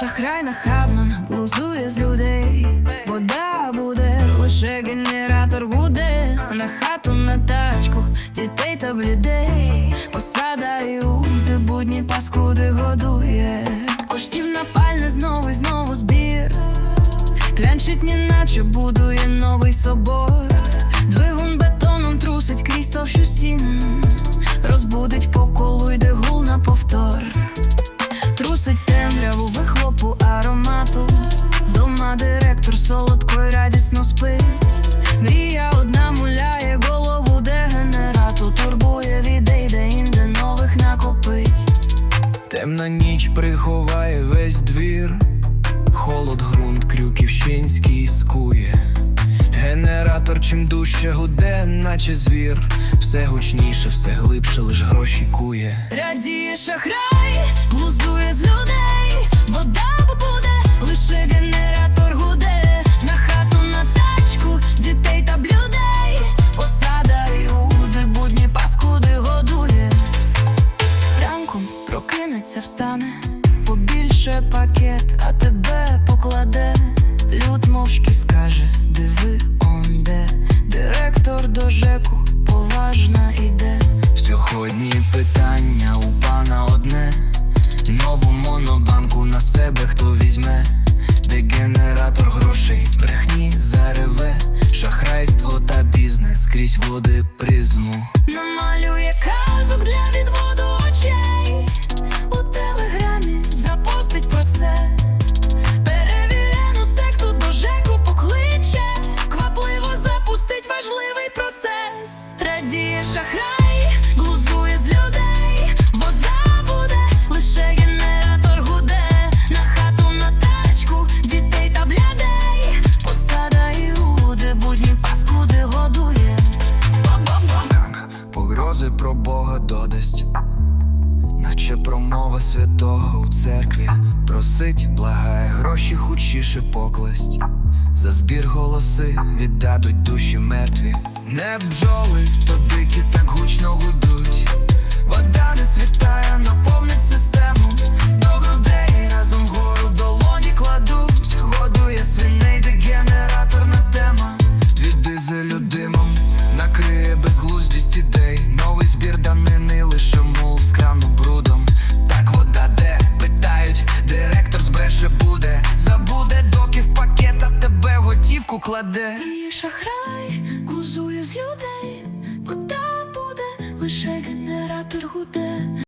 Шахрай нахабно глузує з людей. Вода буде, лише генератор гуде. На хату, на тачку, дітей та блідей. Посада і уди, будні паскуди годує. Коштів на пальне знову і знову збір. Клянчить, неначе будує новий собор. Приховає весь двір, холод, ґрунт, крюківщинський скує. Генератор чим дужче гуде, наче звір. Все гучніше, все глибше, лиш гроші кує. Радіє шахрай, глузує з людей. Вода буде, лише генератор побільше пакет, а тебе покладе. Люд мовчки скаже, диви он де. Директор до ЖЕКу поважна іде. Сьогодні питання у пана одне. Нову монобанку на себе хто візьме, де генератор грошей, брехні зареве, шахрайство та бізнес крізь води призму. Намалює казок для відводу паскуди годує Погрози про Бога додасть, наче промова святого у церкві. Просить, благає, гроші хучіше покласть. За збір голоси віддадуть душі мертві. Не бджоли, то в кладе. І шахрай глузує з людей, вода буде, лише генератор гуде.